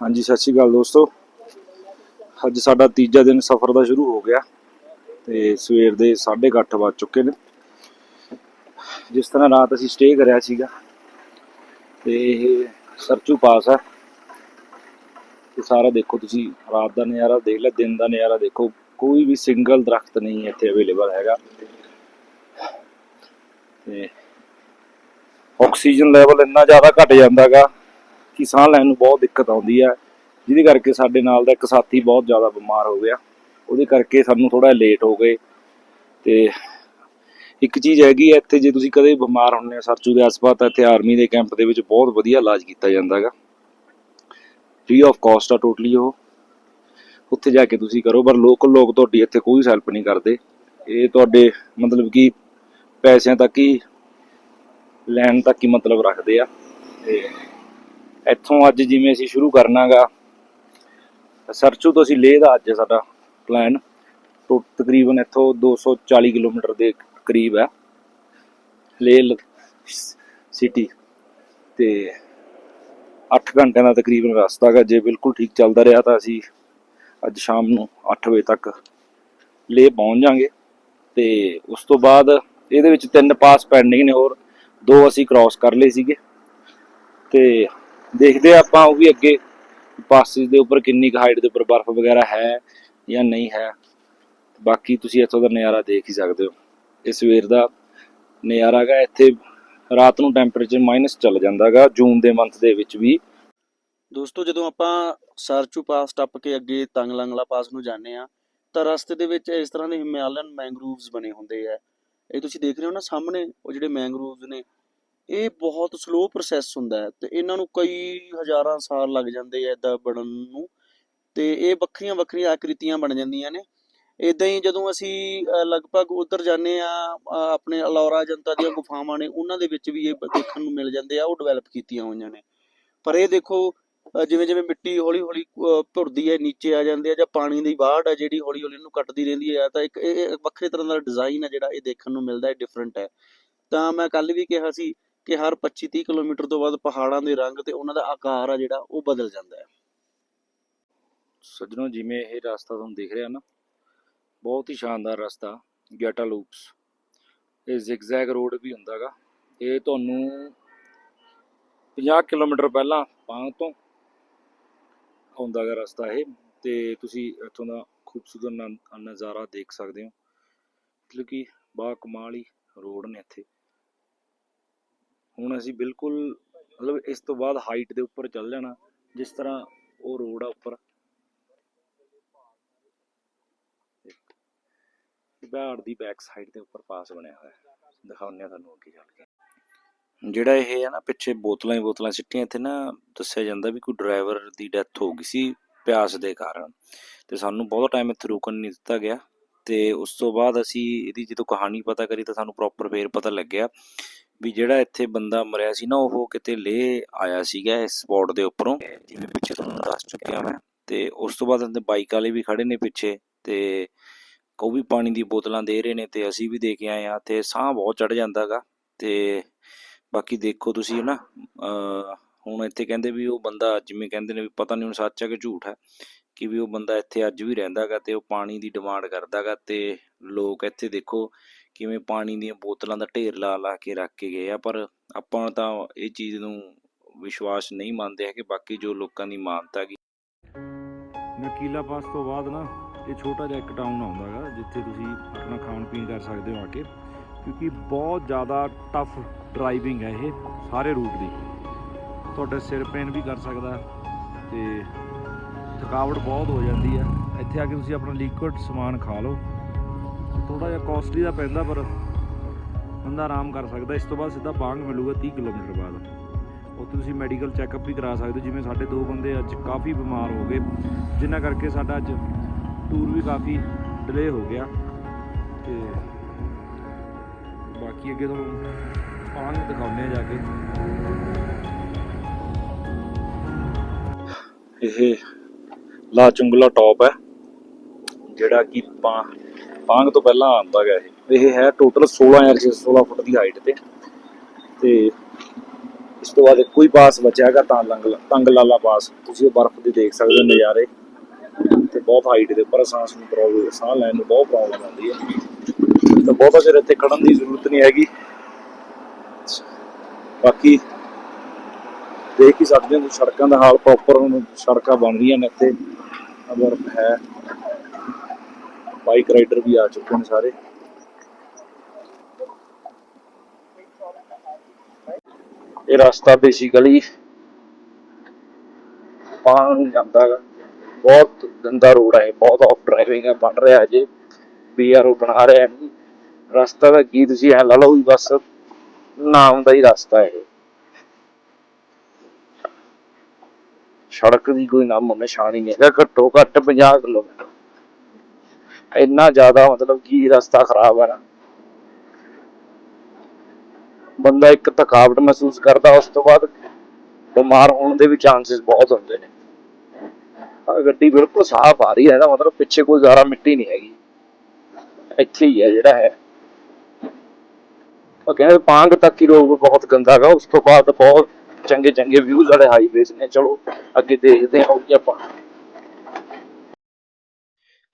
ਹਾਂਜੀ, ਸਤਿ ਸ਼੍ਰੀ ਅਕਾਲ ਦੋਸਤੋ। ਅੱਜ ਸਾਡਾ ਤੀਜਾ ਦਿਨ ਸਫ਼ਰ ਦਾ ਸ਼ੁਰੂ ਹੋ ਗਿਆ ਤੇ ਸਵੇਰ ਦੇ 8:30 ਵੱਜ ਚੁੱਕੇ ਨੇ। ਜਿਸ ਤਰ੍ਹਾਂ ਰਾਤ ਅਸੀਂ ਸਟੇ ਕਰਿਆ ਸੀਗਾ ਤੇ ਇਹ ਸਰਚੂ ਪਾਸ ਹੈ। ਤੇ ਸਾਰਾ ਦੇਖੋ ਤੁਸੀਂ, ਰਾਤ ਦਾ ਨਜ਼ਾਰਾ ਦੇਖ ਲੈ ਦਿਨ ਦਾ ਨਜ਼ਾਰਾ ਦੇਖੋ। ਕੋਈ ਵੀ ਸਿੰਗਲ ਦਰਖਤ ਨਹੀਂ ਇੱਥੇ ਅਵੇਲੇਬਲ ਹੈਗਾ। ਤੇ ਆਕਸੀਜਨ ਲੈਵਲ ਇੰਨਾ ਜ਼ਿਆਦਾ ਘਟ ਜਾਂਦਾਗਾ। ਕਿ ਸਾਹ ਲੈਣ ਨੂੰ ਬਹੁਤ ਦਿੱਕਤ ਆਉਂਦੀ ਹੈ ਜਿਹਦੇ ਕਰਕੇ ਸਾਡੇ ਨਾਲ ਦਾ ਇੱਕ ਸਾਥੀ ਬਹੁਤ ਜ਼ਿਆਦਾ ਬਿਮਾਰ ਹੋ ਗਿਆ। ਉਹਦੇ ਕਰਕੇ ਸਾਨੂੰ ਥੋੜਾ ਲੇਟ ਹੋ ਗਏ। ਤੇ ਇੱਕ ਚੀਜ਼ ਹੈਗੀ ਹੈ ਇੱਥੇ ਜੇ ਤੁਸੀਂ ਕਦੇ ਬਿਮਾਰ ਹੁੰਨੇ ਹੋ ਸਰਚੂ ਦੇ ਆਸ-ਪਾਸ ਤਾਂ ਇੱਥੇ ਆਰਮੀ ਦੇ ਕੈਂਪ ਦੇ ਵਿੱਚ ਬਹੁਤ ਵਧੀਆ ਇਲਾਜ ਕੀਤਾ ਜਾਂਦਾ ਹੈਗਾ। ਫ੍ਰੀ ਆਫ ਕਾਸਟ ਆ ਟੋਟਲੀ ਉਹ। ਉੱਥੇ ਜਾ ਕੇ ਤੁਸੀਂ ਕਰੋ, ਪਰ ਲੋਕਲ ਲੋਕ ਤੁਹਾਡੀ ਇੱਥੇ ਕੋਈ ਹੈਲਪ ਨਹੀਂ ਕਰਦੇ। ਇਹ ਤੁਹਾਡੇ ਮਤਲਬ ਕਿ ਪੈਸਿਆਂ ਤੱਕ ਹੀ, ਲੈਣ ਤੱਕ ਹੀ ਮਤਲਬ ਰੱਖਦੇ ਆ। ਤੇ ਇੱਥੋਂ ਅੱਜ ਜਿਵੇਂ ਅਸੀਂ ਸ਼ੁਰੂ ਕਰਨਾਗਾ, ਸਰਚੂ ਤੋਂ ਅਸੀਂ ਲੇਹ ਦਾ ਅੱਜ ਸਾਡਾ ਪਲਾਨ ਤੋਂ ਤਕਰੀਬਨ ਇੱਥੋਂ 240 ਕਿਲੋਮੀਟਰ ਦੇ ਕਰੀਬ ਹੈ। ਲੇਹ ਸਿਟੀ ਤੇ 8 ਘੰਟਿਆਂ ਦਾ ਤਕਰੀਬਨ ਰਸਤਾ ਹੈਗਾ। ਜੇ ਬਿਲਕੁਲ ਠੀਕ ਚੱਲਦਾ ਰਿਹਾ ਤਾਂ ਅਸੀਂ ਅੱਜ ਸ਼ਾਮ ਨੂੰ 8 ਵਜੇ ਤੱਕ ਲੇਹ ਪਹੁੰਚ ਜਾਾਂਗੇ ਤੇ ਉਸ ਤੋਂ ਬਾਅਦ ਇਹਦੇ ਵਿੱਚ ਤਿੰਨ ਪਾਸ ਪੈਂਡਿੰਗ ਨੇ ਹੋਰ। ਦੋ ਅਸੀਂ ਕ੍ਰਾਸ ਕਰ ਲਏ ਸੀਗੇ। ਤੇ ਦੇਖਦੇ ਆਪਾਂ ਉਹ ਵੀ ਅੱਗੇ ਪਾਸਿਸ ਦੇ ਉੱਪਰ ਕਿੰਨੀ ਕੁ ਹਾਈਟ ਦੇ ਉੱਪਰ ਬਰਫ਼ ਵਗੈਰਾ ਹੈ ਜਾਂ ਨਹੀਂ ਹੈ। ਬਾਕੀ ਤੁਸੀਂ ਇੱਥੋਂ ਦਾ ਨਜ਼ਾਰਾ ਦੇਖ ਹੀ ਸਕਦੇ ਹੋ। ਇਹ ਸਵੇਰ ਦਾ ਨਜ਼ਾਰਾ ਹੈਗਾ, ਇੱਥੇ ਰਾਤ ਨੂੰ ਟੈਂਪਰੇਚਰ ਮਾਈਨਸ ਚੱਲ ਜਾਂਦਾਗਾ ਜੂਨ ਦੇ ਮੰਥ ਦੇ ਵਿੱਚ ਵੀ। ਦੋਸਤੋ, ਜਦੋਂ ਆਪਾਂ ਸਰਚੂ ਪਾਸ ਟੱਪ ਕੇ ਅੱਗੇ ਤੰਗਲੰਗਲਾ ਪਾਸ ਨੂੰ ਜਾਂਦੇ ਆ ਤਾਂ ਰਸਤੇ ਦੇ ਵਿੱਚ ਇਸ ਤਰ੍ਹਾਂ ਦੇ ਹਿਮਾਲਯਨ ਮੈਂਗਰੋਵਸ ਬਣੇ ਹੁੰਦੇ ਆ। ਇਹ ਤੁਸੀਂ ਦੇਖ ਰਹੇ ਹੋ ਨਾ ਸਾਹਮਣੇ, ਉਹ ਜਿਹੜੇ ਮੈਂਗਰੋਵਸ ਨੇ ਇਹ ਬਹੁਤ ਸਲੋ ਪ੍ਰੋਸੈਸ ਹੁੰਦਾ ਹੈ ਤੇ ਇਹਨਾਂ ਨੂੰ ਕਈ ਹਜ਼ਾਰਾਂ ਸਾਲ ਲੱਗ ਜਾਂਦੇ ਆ ਇਦਾਂ ਬਣਨ ਨੂੰ ਤੇ ਇਹ ਵੱਖਰੀਆਂ ਵੱਖਰੀਆਂ ਆਕ੍ਰਿਤੀਆਂ ਬਣ ਜਾਂਦੀਆਂ ਨੇ। ਇਦਾਂ ਹੀ ਜਦੋਂ ਅਸੀਂ ਲਗਭਗ ਉਧਰ ਜਾਂਦੇ ਆ ਆਪਣੇ ਅਲੌਰਾ ਜਨਤਾ ਦੀਆਂ ਗੁਫਾਵਾਂ ਨੇ, ਉਹਨਾਂ ਦੇ ਵਿੱਚ ਵੀ ਇਹ ਦੇਖਣ ਨੂੰ ਮਿਲ ਜਾਂਦੇ ਆ, ਉਹ ਡਿਵੈਲਪ ਕੀਤੀਆਂ ਹੋਈਆਂ ਨੇ। ਪਰ ਇਹ ਦੇਖੋ ਜਿਵੇਂ ਜਿਵੇਂ ਮਿੱਟੀ ਹੌਲੀ ਹੌਲੀ ਭੁਰਦੀ ਹੈ, ਨੀਚੇ ਆ ਜਾਂਦੀ ਹੈ ਜਾਂ ਪਾਣੀ ਦੀ ਵਾੜ ਹੈ ਜਿਹੜੀ ਹੌਲੀ ਹੌਲੀ ਇਹਨੂੰ ਕੱਟਦੀ ਰਹਿੰਦੀ ਹੈ, ਤਾਂ ਇੱਕ, ਇਹ ਇਹ ਵੱਖਰੇ ਤਰ੍ਹਾਂ ਦਾ ਡਿਜ਼ਾਈਨ ਹੈ ਜਿਹੜਾ ਇਹ ਦੇਖਣ ਨੂੰ ਮਿਲਦਾ ਹੈ ਡਿਫਰੈਂਟ ਹੈ। ਤਾਂ ਮੈਂ ਕੱਲ ਵੀ ਕਿਹਾ ਸੀ ਕਿ ਹਰ 25 30 ਕਿਲੋਮੀਟਰ ਤੋਂ ਬਾਅਦ ਪਹਾੜਾਂ ਦੇ ਰੰਗ ਤੇ ਉਹਨਾਂ ਦਾ ਆਕਾਰ ਆ ਜਿਹੜਾ, ਉਹ ਬਦਲ ਜਾਂਦਾ ਹੈ। ਸੱਜਣੋ, ਜਿਵੇਂ ਇਹ ਰਸਤਾ ਤੁਹਾਨੂੰ ਦਿਖ ਰਿਹਾ ਨਾ, ਬਹੁਤ ਹੀ ਸ਼ਾਨਦਾਰ ਰਸਤਾ, ਗੈਟਾ ਲੂਪਸ। ਇਹ ਜ਼ਿਗਜ਼ੈਗ ਰੋਡ ਵੀ ਹੁੰਦਾਗਾ ਇਹ ਤੁਹਾਨੂੰ 50 ਕਿਲੋਮੀਟਰ ਪਹਿਲਾਂ ਪਾਂ ਤੋਂ ਆਉਂਦਾਗਾ ਰਸਤਾ ਇਹ, ਤੇ ਤੁਸੀਂ ਇੱਥੋਂ ਦਾ ਖੂਬਸੂਰਤ ਨਜ਼ਾਰਾ ਦੇਖ ਸਕਦੇ ਹੋ। ਮਤਲਬ ਕਿ ਬਾ ਕਮਾਲ ਹੀ ਰੋਡ ਨੇ ਇੱਥੇ। ਹੁਣ ਅਸੀਂ ਬਿਲਕੁਲ ਮਤਲਬ ਇਸ ਤੋਂ ਬਾਅਦ ਹਾਈਟ ਦੇ ਉੱਪਰ ਚੱਲ ਜਾਣਾ, ਜਿਸ ਤਰ੍ਹਾਂ ਉਹ ਰੋਡ ਆ ਉੱਪਰ। ਪਹਾੜ ਦੀ ਬੈਕ ਸਾਈਡ ਦੇ ਉੱਪਰ ਪਾਸ ਬਣਿਆ ਹੋਇਆ। ਦਿਖਾਉਂਦੇ ਆ ਤੁਹਾਨੂੰ ਅੱਗੇ ਚੱਲ ਕੇ। ਜਿਹੜਾ ਇਹ ਹੈ ਨਾ, ਪਿੱਛੇ ਬੋਤਲਾਂ ਹੀ ਬੋਤਲਾਂ ਸਿੱਟੀਆਂ, ਇੱਥੇ ਨਾ ਦੱਸਿਆ ਜਾਂਦਾ ਵੀ ਕੋਈ ਡਰਾਈਵਰ ਦੀ ਡੈਥ ਹੋ ਗਈ ਸੀ ਪਿਆਸ ਦੇ ਕਾਰਨ। ਤੇ ਸਾਨੂੰ ਬਹੁਤ ਟਾਈਮ ਇੱਥੇ ਰੁਕਣ ਨਹੀਂ ਦਿੱਤਾ ਗਿਆ। ਤੇ ਉਸ ਤੋਂ ਬਾਅਦ ਅਸੀਂ ਇਹਦੀ ਜਦੋਂ ਕਹਾਣੀ ਪਤਾ ਕਰੀ ਤਾਂ ਸਾਨੂੰ ਪ੍ਰੋਪਰ ਫੇਰ ਪਤਾ ਲੱਗਿਆ ਵੀ ਜਿਹੜਾ ਇੱਥੇ ਬੰਦਾ ਮਰਿਆ ਸੀ ਨਾ ਉਹ ਕਿਤੇ ਲੇ ਆਇਆ ਸੀਗਾ ਇਸ ਸਪੌਟ ਦੇ ਉੱਪਰੋਂ। ਜਿਵੇਂ ਪਿੱਛੇ ਤੁਹਾਨੂੰ ਦੱਸ ਚੁੱਕਿਆ ਮੈਂ। ਤੇ ਉਸ ਤੋਂ ਬਾਅਦ ਅੰਦਰ ਬਾਈਕ ਵਾਲੇ ਵੀ ਖੜੇ ਨੇ ਪਿੱਛੇ ਤੇ ਉਹ ਵੀ ਪਾਣੀ ਦੀ ਬੋਤਲਾਂ ਦੇ ਰਹੇ ਨੇ ਤੇ ਅਸੀਂ ਵੀ ਦੇ ਕੇ ਆਏ ਆ ਤੇ ਸਾਹ ਬਹੁਤ ਚੜ ਜਾਂਦਾਗਾ। ਤੇ ਬਾਕੀ ਦੇਖੋ ਤੁਸੀਂ ਨਾ ਹੁਣ ਇੱਥੇ ਕਹਿੰਦੇ ਵੀ ਉਹ ਬੰਦਾ ਜਿਵੇਂ ਕਹਿੰਦੇ ਨੇ ਵੀ ਪਤਾ ਨਹੀਂ ਹੁਣ ਸੱਚ ਹੈ ਕਿ ਝੂਠ ਹੈ ਕਿ ਵੀ ਉਹ ਬੰਦਾ ਇੱਥੇ ਅੱਜ ਵੀ ਰਹਿੰਦਾਗਾ ਤੇ ਉਹ ਪਾਣੀ ਦੀ ਡਿਮਾਂਡ ਕਰਦਾਗਾ ਤੇ ਲੋਕ ਇੱਥੇ ਦੇਖੋ ਕਿਵੇਂ ਪਾਣੀ ਦੀਆਂ ਬੋਤਲਾਂ ਦਾ ਢੇਰ ਲਾ ਲਾ ਕੇ ਰੱਖ ਕੇ ਗਏ ਆ, ਪਰ ਆਪਾਂ ਤਾਂ ਇਹ ਚੀਜ਼ ਨੂੰ ਵਿਸ਼ਵਾਸ ਨਹੀਂ ਮੰਨਦੇ ਹੈ ਕਿ ਬਾਕੀ ਜੋ ਲੋਕਾਂ ਦੀ ਮਾਨਤਾ ਹੈਗੀ। ਨਕੀਲਾ ਪਾਸ ਤੋਂ ਬਾਅਦ ਨਾ ਇਹ ਛੋਟਾ ਜਿਹਾ ਇੱਕ ਟਾਊਨ ਆਉਂਦਾ ਹੈਗਾ, ਜਿੱਥੇ ਤੁਸੀਂ ਆਪਣਾ ਖਾਣ ਪੀਣ ਕਰ ਸਕਦੇ ਹੋ ਆ ਕੇ, ਕਿਉਂਕਿ ਬਹੁਤ ਜ਼ਿਆਦਾ ਟਫ ਡਰਾਈਵਿੰਗ ਹੈ ਇਹ ਸਾਰੇ ਰੂਟ ਦੀ। ਤੁਹਾਡੇ ਸਿਰ ਪੇਨ ਵੀ ਕਰ ਸਕਦਾ ਤੇ ਥਕਾਵਟ ਬਹੁਤ ਹੋ ਜਾਂਦੀ ਹੈ। ਇੱਥੇ ਆ ਕੇ ਤੁਸੀਂ ਆਪਣਾ ਲਿਕੁਇਡ ਸਮਾਨ ਖਾ ਲਓ। ਥੋੜਾ ਜਿਹਾ ਕਾਸਟਲੀ ਦਾ ਪੈਂਦਾ ਪਰ ਬੰਦਾ ਆਰਾਮ ਕਰ ਸਕਦਾ। ਇਸ ਤੋਂ ਬਾਅਦ ਸਿੱਧਾ ਬਾਂਗ ਮਿਲੂਗਾ 30 ਕਿਲੋਮੀਟਰ ਬਾਅਦ। ਉੱਥੇ ਤੁਸੀਂ ਮੈਡੀਕਲ ਚੈੱਕਅਪ ਵੀ ਕਰਾ ਸਕਦੇ ਹੋ। ਜਿਵੇਂ ਸਾਡੇ ਦੋ ਬੰਦੇ ਅੱਜ ਕਾਫੀ ਬਿਮਾਰ ਹੋ ਗਏ। ਜਿਨ੍ਹਾਂ ਕਰਕੇ ਸਾਡਾ ਅੱਜ ਟੂਰ ਵੀ ਕਾਫੀ ਡਿਲੇ ਹੋ ਗਿਆ। ਤੇ ਬਾਕੀ ਅੱਗੇ ਤੁਹਾਨੂੰ ਪਾਂਗ ਦਿਖਾਉਂਦੇ ਆ ਜਾ ਕੇ। ਇਹ ਲਾ ਚੁੰਗਲਾ ਟੌਪ ਹੈ। ਜਿਹੜਾ ਕਿ ਪਾ ਪਾਂਗ ਤੋਂ ਪਹਿਲਾਂ ਆਉਂਦਾ ਗਿਆ ਇਹ। ਇਹ ਹੈ ਟੋਟਲ 16616 ਫੁੱਟ ਦੀ ਹਾਈਟ ਤੇ। ਤੇ ਇਸ ਤੋਂ ਬਾਅਦ ਕੋਈ ਪਾਸ ਬਚਿਆ ਤਾਂ ਲੰਗ ਤੰਗ ਲਾਲਾ ਪਾਸ। ਤੁਸੀਂ ਉਹ ਬਰਫ਼ ਦੇ ਦੇਖ ਸਕਦੇ ਹੋ ਨਜ਼ਾਰੇ। ਤੇ ਬਹੁਤ ਹਾਈਟ ਦੇ ਉੱਪਰ ਸਾਹ ਨੂੰ ਪ੍ਰੋਬਲਮ ਸਾਹ ਲੈਣ ਨੂੰ ਬਹੁਤ ਪ੍ਰੋਬਲਮ ਆਉਂਦੀ ਹੈ। ਤਾਂ ਬਹੁਤਾ ਚਿਰ ਇੱਥੇ ਖੜਨ ਦੀ ਜ਼ਰੂਰਤ ਨਹੀਂ ਹੈਗੀ। ਬਾਕੀ ਦੇਖ ਹੀ ਸਕਦੇ ਹੋ, ਸੜਕਾਂ ਦਾ ਹਾਲ ਪ੍ਰੋਪਰ ਹੁਣ ਸੜਕਾਂ ਬਣ ਰਹੀਆਂ ਨੇ ਇੱਥੇ। ਬਰਫ਼ ਹੈ ਬਾਈਕ ਰਾਈਡਰ ਵੀ ਆ ਚੁੱਕੇ ਨੇ ਸਾਰੇ। ਇਹ ਰਸਤਾ ਬੇਸਿਕਲੀ ਪਾਣ ਨੂੰ ਜਾਂਦਾ ਹੈਗਾ ਬਹੁਤ ਗੰਦਾ ਰੋਡ ਹੈ ਬਹੁਤ ਆਫ ਡਰਾਈਵਿੰਗ ਹੈ ਬਣ ਰਿਹਾ ਅਜੇ ਬੀਆਰਓ ਬਣਾ ਰਿਹਾ ਨਹੀਂ ਰਸਤਾ ਦਾ ਕੀ ਤੁਸੀਂ ਐ ਲਾ ਲਓ ਵੀ ਬਸ, ਨਾਮ ਦਾ ਹੀ ਰਸਤਾ ਹੈ ਇਹ। ਸੜਕ ਦੀ ਕੋਈ ਨਾਮ ਨਿਸ਼ਾਨ ਹੀ ਨਹੀਂ ਹੈਗਾ, ਘੱਟੋ ਘੱਟ 50 ਕਿਲੋਮੀਟਰ। ਇੰਨਾ ਜ਼ਿਆਦਾ ਮਤਲਬ ਕੀ ਰਸਤਾ ਖਰਾਬ ਹੈ ਨਾ। ਬੰਦਾ ਇੱਕ ਥਕਾਵਟ ਮਹਿਸੂਸ ਕਰਦਾ, ਉਸ ਤੋਂ ਬਾਅਦ ਬਿਮਾਰ ਹੋਣ ਦੇ ਵੀ ਚਾਂਸਸ ਬਹੁਤ ਹੁੰਦੇ ਨੇ। ਆਹ ਗੱਡੀ ਬਿਲਕੁਲ ਸਾਫ਼ ਆ ਰਹੀ ਹੈ ਇਹਦਾ ਮਤਲਬ ਪਿੱਛੇ ਕੋਈ ਜ਼ਿਆਦਾ ਮਿੱਟੀ ਨਹੀਂ ਹੈਗੀ। ਇੱਥੇ ਹੀ ਹੈ ਜਿਹੜਾ ਹੈ। ਉਹ ਕਹਿੰਦੇ ਪਾਂਗ ਤੱਕ ਹੀ ਰੋਡ ਬਹੁਤ ਗੰਦਾ ਹੈਗਾ, ਉਸ ਤੋਂ ਬਾਅਦ ਬਹੁਤ ਚੰਗੇ ਚੰਗੇ ਵਿਊਜ਼ ਵਾਲੇ ਹਾਈਵੇਜ਼ ਨੇ, ਚਲੋ ਅੱਗੇ ਦੇਖਦੇ ਹਾਂ, ਉਹ ਆਪਾਂ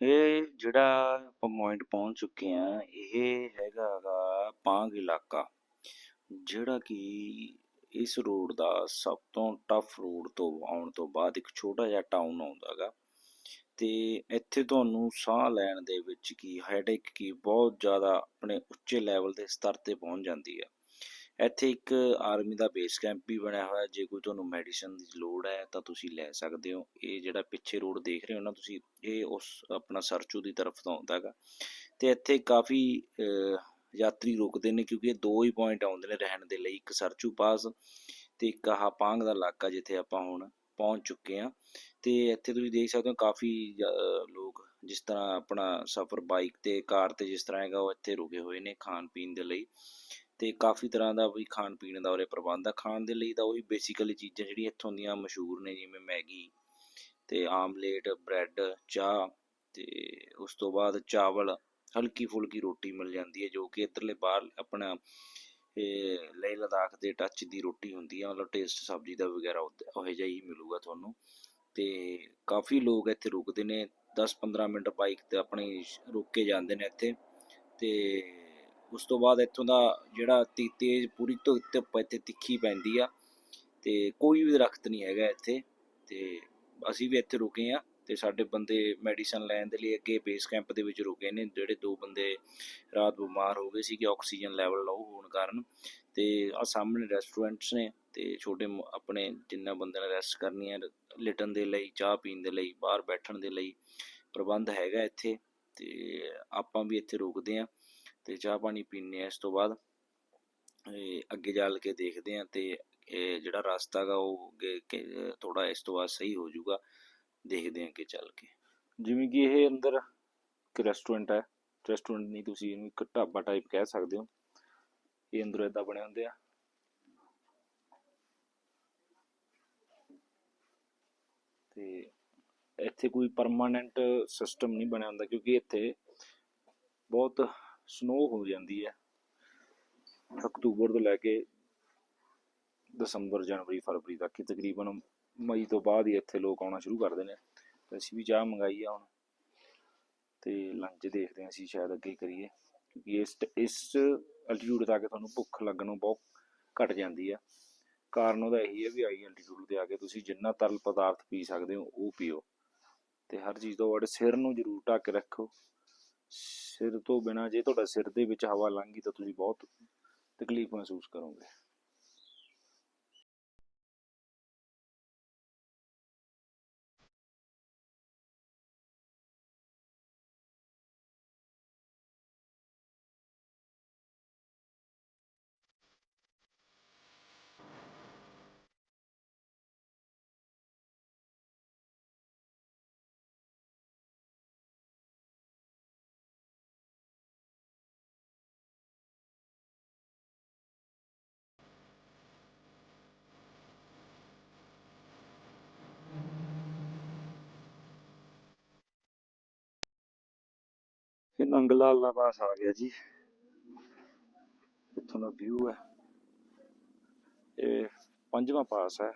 ਇਹ ਜਿਹੜਾ ਆਪਾਂ ਪੁਆਇੰਟ ਪਹੁੰਚ ਚੁੱਕੇ ਆ ਇਹ ਹੈਗਾ ਗਾ ਪਾਂਗ ਇਲਾਕਾ, ਜਿਹੜਾ ਕਿ ਇਸ ਰੋਡ ਦਾ ਸਭ ਤੋਂ ਟਫ ਰੋਡ ਤੋਂ ਆਉਣ ਤੋਂ ਬਾਅਦ ਇੱਕ ਛੋਟਾ ਜਿਹਾ ਟਾਊਨ ਆਉਂਦਾ ਗਾ। ਤੇ ਇੱਥੇ ਤੁਹਾਨੂੰ ਸਾਹ ਲੈਣ ਦੇ ਵਿੱਚ ਕੀ ਹੈਡੇਕ ਕੀ ਬਹੁਤ ਜ਼ਿਆਦਾ ਆਪਣੇ ਉੱਚੇ ਲੈਵਲ ਦੇ ਸਤਰ ਤੇ ਪਹੁੰਚ ਜਾਂਦੀ ਆ। ਇੱਥੇ ਇੱਕ ਆਰਮੀ ਦਾ ਬੇਸ ਕੈਂਪ ਵੀ ਬਣਿਆ ਹੋਇਆ। ਜੇ ਕੋਈ ਤੁਹਾਨੂੰ ਮੈਡੀਸਨ ਦੀ ਲੋੜ ਹੈ ਤਾਂ ਤੁਸੀਂ ਲੈ ਸਕਦੇ ਹੋ। ਇਹ ਜਿਹੜਾ ਪਿੱਛੇ ਰੋਡ ਦੇਖ ਰਹੇ ਹੋ ਨਾ ਤੁਸੀਂ, ਇਹ ਉਸ ਆਪਣਾ ਸਰਚੂ ਦੀ ਤਰਫ ਤੋਂ ਆਉਂਦਾ ਹੈਗਾ। ਤੇ ਇੱਥੇ ਕਾਫੀ ਯਾਤਰੀ ਰੁਕਦੇ ਨੇ ਕਿਉਂਕਿ ਇਹ ਦੋ ਹੀ ਪੁਆਇੰਟ ਆਉਂਦੇ ਨੇ ਰਹਿਣ ਦੇ ਲਈ। ਇੱਕ ਸਰਚੂ ਪਾਸ ਤੇ ਇੱਕ ਆਹ ਪਾਂਗ ਦਾ ਇਲਾਕਾ ਜਿੱਥੇ ਆਪਾਂ ਹੁਣ ਪਹੁੰਚ ਚੁੱਕੇ ਹਾਂ। ਤੇ ਇੱਥੇ ਤੁਸੀਂ ਦੇਖ ਸਕਦੇ ਹੋ ਕਾਫੀ ਲੋਕ ਜਿਸ ਤਰ੍ਹਾਂ ਆਪਣਾ ਸਫ਼ਰ ਬਾਈਕ ਤੇ, ਕਾਰ ਤੇ ਜਿਸ ਤਰ੍ਹਾਂ ਹੈਗਾ ਉਹ ਇੱਥੇ ਰੁਕੇ ਹੋਏ ਨੇ ਖਾਣ ਪੀਣ ਦੇ ਲਈ। ਤੇ ਕਾਫੀ ਤਰ੍ਹਾਂ ਦਾ ਵੀ ਖਾਣ ਪੀਣ ਦਾ ਉਰੇ ਪ੍ਰਬੰਧ ਆ। ਖਾਣ ਦੇ ਲਈ ਤਾਂ ਉਹੀ ਬੇਸਿਕਲੀ ਚੀਜ਼ਾਂ ਜਿਹੜੀਆਂ ਇੱਥੋਂ ਦੀਆਂ ਮਸ਼ਹੂਰ ਨੇ, ਜਿਵੇਂ ਮੈਗੀ ਤੇ ਆਮਲੇਟ, ਬ੍ਰੈਡ, ਚਾਹ ਤੇ ਉਸ ਤੋਂ ਬਾਅਦ ਚਾਵਲ, ਹਲਕੀ ਫੁਲਕੀ ਰੋਟੀ ਮਿਲ ਜਾਂਦੀ ਹੈ, ਜੋ ਕਿ ਇੱਧਰਲੇ ਬਾਹਰ ਆਪਣਾ ਲੇਹ ਲਦਾਖ ਦੇ ਟੱਚ ਦੀ ਰੋਟੀ ਹੁੰਦੀ ਹੈ ਮਤਲਬ ਟੇਸਟ ਸਬਜ਼ੀ ਦਾ ਵਗੈਰਾ ਉਹ- ਉਹੋ ਜਿਹਾ ਹੀ ਮਿਲੂਗਾ ਤੁਹਾਨੂੰ। ਤੇ ਕਾਫੀ ਲੋਕ ਇੱਥੇ ਰੁਕਦੇ ਨੇ 10-15 ਮਿੰਟ ਬਾਈਕ ਤੇ ਆਪਣੀ ਰੁਕ ਕੇ ਜਾਂਦੇ ਨੇ ਇੱਥੇ ਤੇ ਉਸ ਤੋਂ ਬਾਅਦ ਇੱਥੋਂ ਦਾ ਜਿਹੜਾ ਤੀ, ਤੇਜ਼ ਪੂਰੀ ਧੁੱਪ ਧੁੱਪ ਇੱਥੇ ਤਿੱਖੀ ਪੈਂਦੀ ਆ ਤੇ ਕੋਈ ਵੀ ਦਰਖਤ ਨਹੀਂ ਹੈਗਾ ਇੱਥੇ ਤੇ ਅਸੀਂ ਵੀ ਇੱਥੇ ਰੁਕੇ ਆ ਤੇ ਸਾਡੇ ਬੰਦੇ ਮੈਡੀਸਨ ਲੈਣ ਦੇ ਲਈ ਅੱਗੇ ਬੇਸ ਕੈਂਪ ਦੇ ਵਿੱਚ ਰੁਕੇ ਨੇ, ਜਿਹੜੇ ਦੋ ਬੰਦੇ ਰਾਤ ਬਿਮਾਰ ਹੋ ਗਏ ਸੀਗੇ, ਆਕਸੀਜਨ ਲੈਵਲ ਲੋw ਹੋਣ ਕਾਰਨ ਤੇ ਆ ਸਾਹਮਣੇ ਰੈਸਟੋਰੈਂਟਸ ਨੇ ਤੇ ਛੋਟੇ ਆਪਣੇ ਜਿੰਨਾ ਬੰਦੇ ਨੇ ਰੈਸਟ ਕਰਨੀ ਹੈ, ਲਿਟਣ ਦੇ ਲਈ, ਚਾਹ ਪੀਣ ਦੇ ਲਈ, ਬਾਹਰ ਬੈਠਣ ਦੇ ਲਈ ਪ੍ਰਬੰਧ ਹੈਗਾ ਇੱਥੇ ਤੇ ਆਪਾਂ ਵੀ ਇੱਥੇ ਰੁਕਦੇ ਆ ਤੇ ਚਾਹ ਪਾਣੀ ਪੀਂਦੇ ਆ ਇਸ ਤੋਂ ਬਾਅਦ। ਅੱਗੇ ਚੱਲ ਕੇ ਦੇਖਦੇ ਆ ਤੇ ਇਹ ਜਿਹੜਾ ਰਸਤਾ ਗਾ ਉਹ ਅੱਗੇ ਥੋੜਾ ਇਸ ਤੋਂ ਬਾਅਦ ਸਹੀ ਹੋ ਜਾਊਗਾ। ਦੇਖਦੇ ਆ ਅੱਗੇ ਚੱਲ ਕੇ। ਜਿਵੇਂ ਕਿ ਇਹ ਅੰਦਰ ਇੱਕ ਰੈਸਟੋਰੈਂਟ ਹੈ। ਰੈਸਟੋਰੈਂਟ ਨਹੀਂ, ਤੁਸੀਂ ਇਹਨੂੰ ਇੱਕ ਢਾਬਾ ਟਾਈਪ ਕਹਿ ਸਕਦੇ ਹੋ। ਇਹ ਅੰਦਰੋਂ ਇਦਾਂ ਬਣੇ ਹੁੰਦੇ ਆ। ਤੇ ਇੱਥੇ ਕੋਈ ਪਰਮਾਨੈਂਟ ਸਿਸਟਮ ਨਹੀਂ ਬਣਿਆ ਹੁੰਦਾ ਕਿਉਂਕਿ ਇੱਥੇ ਬਹੁਤ ਸਨੋ ਹੋ ਜਾਂਦੀ ਹੈ। ਅਕਤੂਬਰ ਤੋਂ ਲੈ ਕੇ ਦਸੰਬਰ, ਜਨਵਰੀ, ਫਰਵਰੀ ਤੱਕ ਤਕਰੀਬਨ ਮਈ ਤੋਂ ਬਾਅਦ ਹੀ ਇੱਥੇ ਲੋਕ ਆਉਣਾ ਸ਼ੁਰੂ ਕਰਦੇ ਨੇ ਤੇ ਅਸੀਂ ਵੀ ਚਾਹ ਮੰਗਾਈ ਆ ਹੁਣ। ਤੇ ਲੰਚ ਦੇਖਦੇ ਹਾਂ ਅਸੀਂ ਸ਼ਾਇਦ ਅੱਗੇ ਕਰੀਏ। ਕਿਉਂਕਿ ਇਸ ਇਸ ਐਲਟੀਟਿਊਡ ਤੱਕ ਤੁਹਾਨੂੰ ਭੁੱਖ ਲੱਗਣ ਬਹੁਤ ਘਟ ਜਾਂਦੀ ਆ। ਕਾਰਨ ਉਹਦਾ ਇਹੀ ਹੈ ਵੀ ਹਾਈ ਐਲਟੀਟਿਊਡ ਤੇ ਆ ਕੇ ਤੁਸੀਂ ਜਿੰਨਾ ਤਰਲ ਪਦਾਰਥ ਪੀ ਸਕਦੇ ਹੋ, ਉਹ ਪੀਓ। ਤੇ ਹਰ ਚੀਜ਼ ਤੋਂ ਵੱਡ ਸਿਰ ਨੂੰ ਜ਼ਰੂਰ ਢੱਕ ਕੇ ਰੱਖੋ। ਸਿਰ ਤੋਂ ਬਿਨਾ ਜੇ ਤੁਹਾਡਾ ਸਿਰ ਦੇ ਵਿੱਚ ਹਵਾ ਲੰਘ ਗਈ ਤਾਂ ਤੁਸੀਂ ਬਹੁਤ ਤਕਲੀਫ ਮਹਿਸੂਸ ਕਰੋਗੇ। ਇਹ ਨੰਗਲਾਲ ਦਾ ਪਾਸ ਆ ਗਿਆ ਜੀ। ਇੱਥੋਂ ਦਾ ਵਿਊ ਹੈ। ਇਹ ਪੰਜਵਾਂ ਪਾਸ ਹੈ।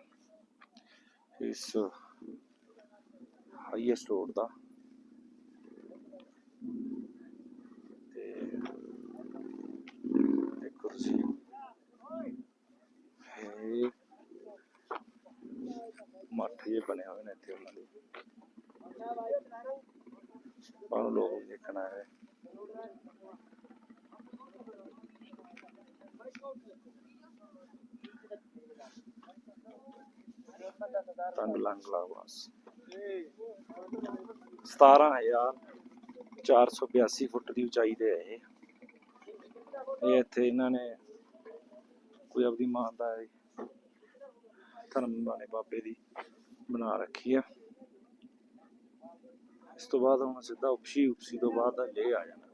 ਇਸ ਹਾਈਐਸਟ ਰੋਡ ਦਾ। ਤੇ ਦੇਖੋ ਤੁਸੀਂ। ਇਹ ਮੱਠ ਜੇ ਬਣਿਆ ਹੋਇਆ ਨੇ ਇੱਥੇ ਉਹਨਾਂ ਦੇ। ਬਾਹਰੋਂ ਲੋਕ ਦੇਖਣਾ ਦੇਖਣ ਆਏ ਹੋਏ। ਤੰਗ ਲੰਗ ਲਾਵਾਸ 17482 ਫੁੱਟ ਦੀ ਉਚਾਈ ਤੇ ਹੈ ਇਹ। ਇਹ ਇੱਥੇ ਇਹਨਾਂ ਨੇ ਕੋਈ ਆਪਦੀ ਮਾਂ ਦਾ ਧਰਮ ਵਾਲੇ ਬਾਬੇ ਦੀ ਬਣਾ ਰੱਖੀ ਆ। ਇਸ ਤੋਂ ਬਾਅਦ ਹੁਣ ਸਿੱਧਾ ਉਪਸ਼ੀ ਉਪਸੀ ਤੋਂ ਬਾਅਦ ਦਾ ਲੇ ਆ ਜਾਣਾ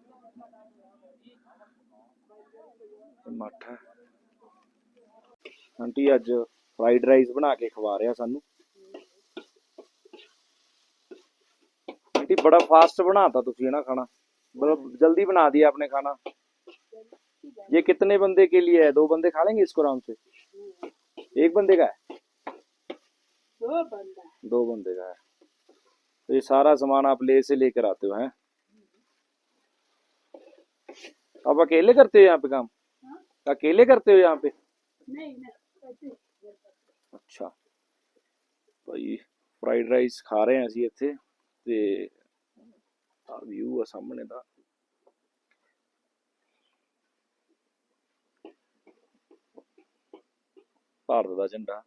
ਇਹ ਮੱਠ ਹੈ ਆਂਟੀ ਅੱਜ ਫਰਾਈਡ ਰਾਈਸ ਬਣਾ ਕੇ ਖਵਾ ਰਿਹਾ ਸਾਨੂੰ आंटी बड़ा फास्ट बनाता तुझे है ना खाना बड़ा जल्दी बना दिया आपने खाना ये कितने बंदे के लिए है दो बंदे खा लेंगे इसको आराम से एक बंदे का है दो बंदा दो बंदे का है तो ये सारा सामान आप ले से लेकर आते हो हैं आप अकेले करते हो यहाँ पे काम अकेले करते हो यहाँ पे नहीं नहीं ऐसे ਅੱਛਾ ਭਾਈ ਫਰਾਈਡ ਰਾਈਸ ਖਾ ਰਹੇ ਹਾਂ ਅਸੀਂ ਇੱਥੇ ਤੇ ਆ ਵਿਊ ਆ ਸਾਹਮਣੇ ਦਾ ਭਾਰਤ ਦਾ ਝੰਡਾ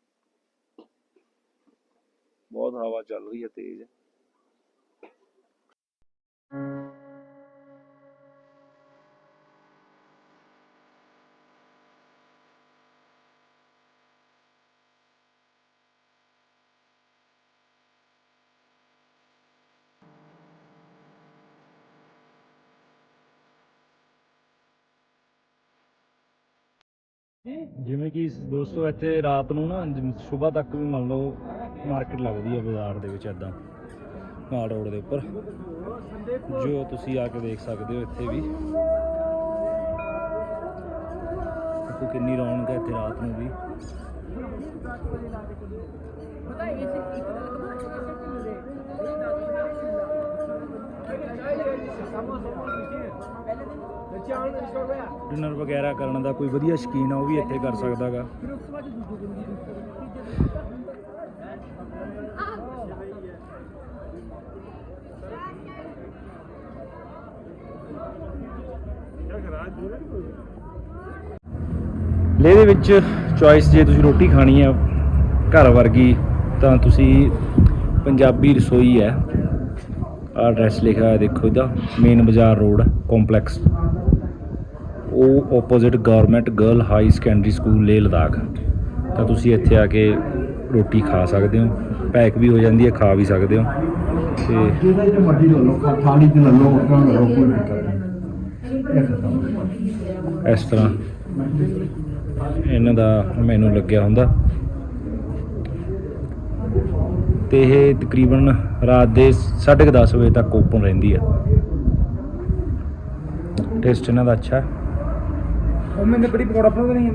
ਬਹੁਤ ਹਵਾ ਚੱਲ ਰਹੀ ਹੈ ਤੇਜ਼ ਜਿਵੇਂ ਕਿ ਦੋਸਤੋ ਇੱਥੇ ਰਾਤ ਨੂੰ ਨਾ ਸਵੇਰ ਤੱਕ ਵੀ ਮੰਨ ਲਓ ਮਾਰਕੀਟ ਲੱਗਦੀ ਹੈ ਬਾਜ਼ਾਰ ਦੇ ਵਿੱਚ ਐਦਾਂ ਮਾਲ ਰੋਡ ਦੇ ਉੱਪਰ, ਜੋ ਤੁਸੀਂ ਆ ਕੇ ਦੇਖ ਸਕਦੇ ਹੋ ਇੱਥੇ ਵੀ। ਦੇਖੋ ਕਿੰਨੀ ਰੌਣਕ ਹੈ ਇੱਥੇ ਰਾਤ ਨੂੰ ਵੀ। ਡਿਨਰ ਵਗੈਰਾ ਕਰਨ ਦਾ ਕੋਈ ਵਧੀਆ ਸ਼ਕੀਨ ਆ, ਉਹ ਵੀ ਇੱਥੇ ਕਰ ਸਕਦਾਗਾ ਲੇਹ ਦੇ ਵਿੱਚ ਚੋਇਸ ਜੇ ਤੁਸੀਂ ਰੋਟੀ ਖਾਣੀ ਆ ਘਰ ਵਰਗੀ, ਤਾਂ ਤੁਸੀਂ ਪੰਜਾਬੀ ਰਸੋਈ ਹੈ। ਆ ਐਡਰੈਸ ਲਿਖਿਆ ਹੈ ਦੇਖੋ ਇਹਦਾ ਮੇਨ ਬਾਜ਼ਾਰ ਰੋਡ ਕੰਪਲੈਕਸ ਉਹ opposite government girl high secondary school Leh Ladakh. ਤਾਂ ਤੁਸੀਂ ਇੱਥੇ ਆ ਕੇ ਰੋਟੀ ਖਾ ਸਕਦੇ ਹੋ। ਪੈਕ ਵੀ ਹੋ ਜਾਂਦੀ ਹੈ, ਖਾ ਵੀ ਸਕਦੇ ਹੋ। ਤੇ ਜਿਹਦੇ ਚ ਮਰਜ਼ੀ ਲੈ ਲਓ ਖਾ- ਥਾਲੀ ਲੈ ਲਓ ਉਸ ਤਰ੍ਹਾਂ ਕੋਈ ਦਿੱਕਤ ਨਹੀਂ ਇਸ ਤਰ੍ਹਾਂ ਇਹਨਾਂ ਦਾ ਮੈਨੂੰ ਲੱਗਿਆ ਹੁੰਦਾ। ਤੇ ਇਹ ਤਕਰੀਬਨ ਰਾਤ ਦੇ 10:30 ਵਜੇ ਤੱਕ ਓਪਨ ਰਹਿੰਦੀ ਹੈ ਟੇਸਟ ਇਹਨਾਂ ਦਾ ਅੱਛਾ ਉਹ ਮੈਨੇ ਬੜੀ ਪਕੌੜਾ ਬਣਾਉਂਦੇ ਨਹੀਂ